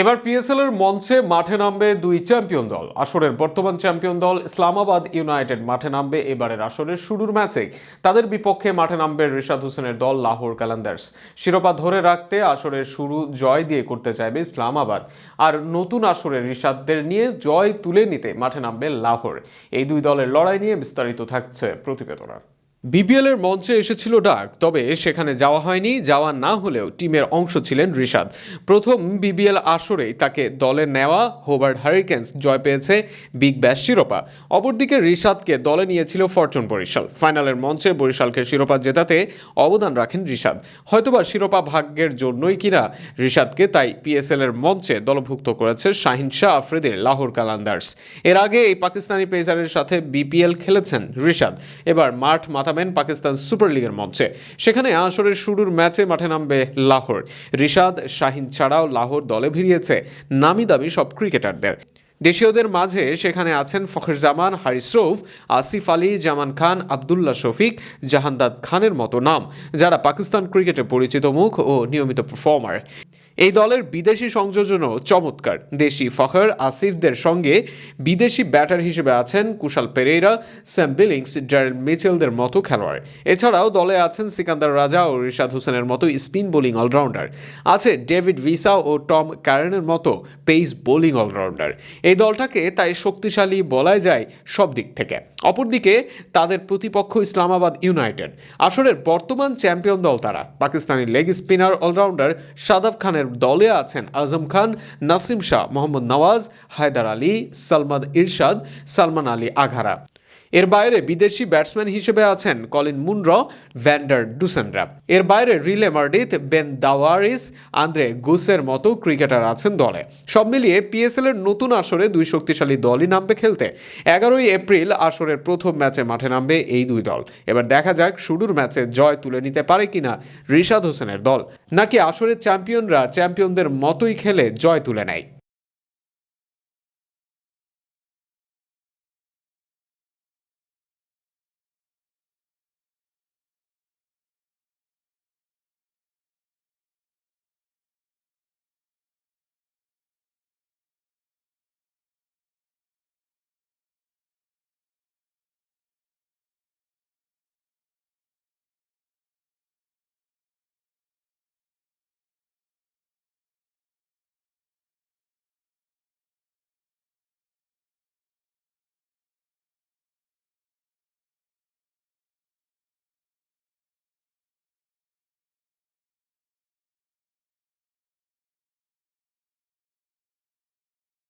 এবার পিএসএল এর মঞ্চে মাঠে নামবে দুই চ্যাম্পিয়ন দল। আসরের বর্তমান চ্যাম্পিয়ন দল ইসলামাবাদ ইউনাইটেড মাঠে নামবে এবারের আসরের শুরুর ম্যাচে তাদের বিপক্ষে মাঠে নামবে রিশাদ হোসেনের দল লাহোর ক্যালেন্ডার্স। শিরোপা ধরে রাখতে আসরের শুরু জয় দিয়ে করতে চাইবে ইসলামাবাদ। আর নতুন আসরের রিশাদদের নিয়ে জয় তুলে নিতে মাঠে নামবে লাহোর। এই দুই দলের লড়াই নিয়ে বিস্তারিত থাকছে প্রতিবেদনা। বিপিএল এর মঞ্চে এসেছিল ডাক তবে সেখানে যাওয়া হয়নি, যাওয়া না হলেও টিমের অংশ ছিলেন ঋষাদ প্রথম বিবিএল আসরেই তাকে দলে নেওয়া হোবার্ট হারিকেন্স জয় পেয়েছে বিগ ব্যাশ শিরোপা। অপরদিকে ঋষাদকে দলে নিয়েছিল ফরচুন বরিশাল। ফাইনালের মঞ্চে বরিশালকে শিরোপা জেতাতে অবদান রাখেন ঋষাদ হয়তোবা শিরোপা ভাগ্যের জন্যই কিনা ঋষাদকে তাই পিএসএল এর মঞ্চে দলভুক্ত করেছে শাহিন শাহ আফ্রিদির লাহোর কালান্দার্স। এর আগে এই পাকিস্তানি পেসারের সাথে বিপিএল খেলেছেন ঋষাদ এবার মাঠ মাতাবেন পাকিস্তান সুপার লিগের মঞ্চে। সেখানে আসরের শুরুর ম্যাচে মাঠে নামবে লাহোর। রিশাদ শাহিন ছাড়াও লাহোর দলে ভিড়িয়েছে নামি দামি সব ক্রিকেটারদের। দেশীয়দের মাঝে সেখানে আছেন ফখর জামান হারিস রৌফ, আসিফ আলী, জামান খান, আবদুল্লাহ শফিক, জাহান্দাদ খানের মতো নাম, যারা পাকিস্তান ক্রিকেটে পরিচিত মুখ ও নিয়মিত পারফর্মার এই দলের বিদেশি সংযোজনও চমৎকার। দেশি ফখর আসিফদের সঙ্গে বিদেশি ব্যাটার হিসেবে আছেন Kusal Perera, Sam Billings, Daryl মিচেলদের মতো খেলোয়াড়। এছাড়াও দলে আছেন সিকান্দার রাজা ও রিশাদ হোসেনের মতো স্পিন বোলিং অলরাউন্ডার। আছে ডেভিড ভিসা ও টম ক্যারেনের মতো পেস বোলিং অলরাউন্ডার। এই দলটাকে তাই শক্তিশালী বলাই যায় সব দিক থেকে। অপরদিকে তাদের প্রতিপক্ষ ইসলামাবাদ ইউনাইটেড। আসরের বর্তমান চ্যাম্পিয়ন দল তারা। Pakistani leg spinner allrounder Shadab খানের দলে আছেন আজম খান, নাসিম শাহ, মোহাম্মদ নওয়াজ, হায়দার আলী সালমান ইরশাদ, সালমান আলী আঘারা। এর বাইরে বিদেশি ব্যাটসম্যান হিসেবে আছেন কলিন মুনর ভ্যান্ডার ডুসেনরা এর বাইরে Riley Meredith Ben Dwarshuis, Andre গুসের মতো ক্রিকেটার আছেন দলে। সব মিলিয়ে পিএসএল এর নতুন আসরে দুই শক্তিশালী দলই নামবে খেলতে। এগারোই এপ্রিল আসরের প্রথম ম্যাচে মাঠে নামবে এই দুই দল। এবার দেখা যাক শুরুর ম্যাচে জয় তুলে নিতে পারে কিনা রিশাদ হোসেনের দল। নাকি আসরের চ্যাম্পিয়নরা চ্যাম্পিয়নদের মতোই খেলে জয় তুলে নেয়?